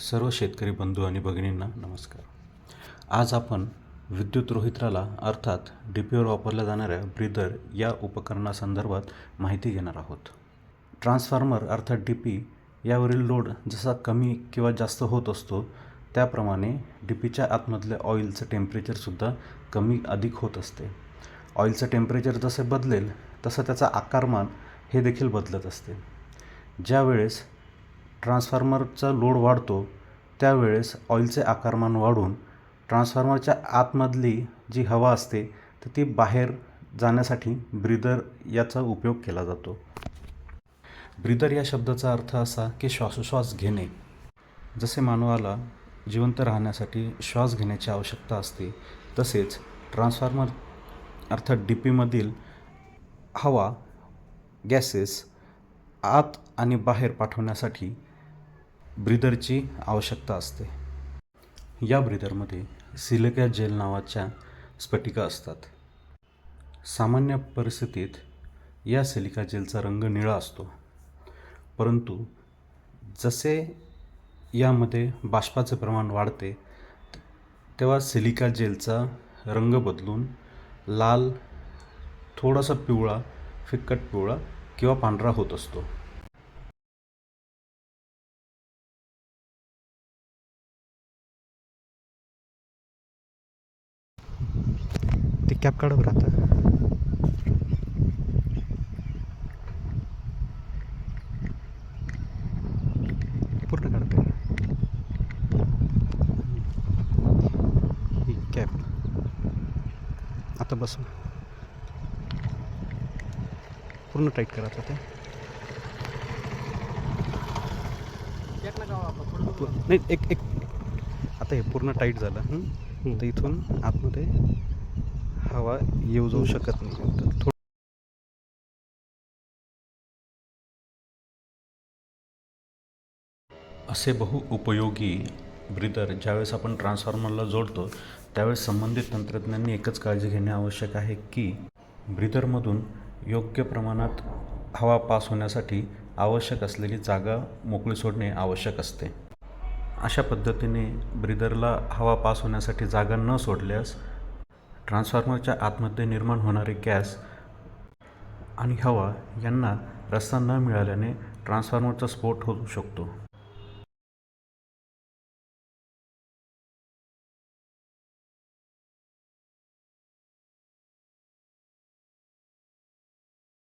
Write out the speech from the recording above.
सर्व शेतकरी बंधू आणि भगिनींना नमस्कार. आज आपण विद्युत रोहित्राला अर्थात डी पीवर वापरल्या जाणाऱ्या ब्रीदर या उपकरणासंदर्भात माहिती घेणार आहोत. ट्रान्सफॉर्मर अर्थात डी पी यावरील लोड जसा कमी किंवा जास्त होत असतो त्याप्रमाणे डी पीच्या आतमधल्या ऑइलचं टेम्परेचरसुद्धा कमी अधिक होत असते. ऑइलचं टेम्परेचर जसे बदलेल तसं त्याचा आकारमान हे देखील बदलत असते. ज्यावेळेस ट्रान्सफॉर्मरचा लोड वाढतो त्यावेळेस ऑइलचे आकारमान वाढून ट्रान्सफॉर्मरच्या आतमधली जी हवा असते तर ती बाहेर जाण्यासाठी ब्रिदर याचा उपयोग केला जातो. ब्रिदर या शब्दाचा अर्थ असा की श्वासोश्वास घेणे. जसे मानवाला जिवंत राहण्यासाठी श्वास घेण्याची आवश्यकता असते तसेच ट्रान्सफॉर्मर अर्थात डी पीमधील हवा गॅसेस आत आणि बाहेर पाठवण्यासाठी ब्रिदरची आवश्यकता असते. या ब्रिदरमध्ये सिलिका जेल नावाच्या स्फटिका असतात. सामान्य परिस्थितीत या सिलिका जेलचा रंग निळा असतो. परंतु जसे यामध्ये बाष्पाचे प्रमाण वाढते तेव्हा सिलिका जेलचा रंग बदलून लाल थोडासा पिवळा फिक्कट पिवळा किंवा पांढरा होत असतो. ते कॅप काढ बरं आता पूर्ण काढते ही कॅप आता बस पूर्ण टाईट करायचं ते. नाही एक एक. आता हे पूर्ण टाईट झालं? तर इथून आतमध्ये हवा येऊ जाऊ शकत नाही. तर थोडं असे बहुउपयोगी ज्यावेळेस आपण ट्रान्सफॉर्मरला जोडतो त्यावेळेस संबंधित तंत्रज्ञांनी एकच काळजी घेणे आवश्यक आहे की ब्रिदरमधून योग्य प्रमाणात हवा पास होण्यासाठी आवश्यक असलेली जागा मोकळी सोडणे आवश्यक असते. अशा पद्धतीने ब्रिदरला हवा पास होण्यासाठी जागा न सोडल्यास ट्रान्सफॉर्मरच्या आतमध्ये निर्माण होणारे गॅस आणि हवा यांना रस्ता न मिळाल्याने ट्रान्सफॉर्मरचा स्फोट होऊ शकतो.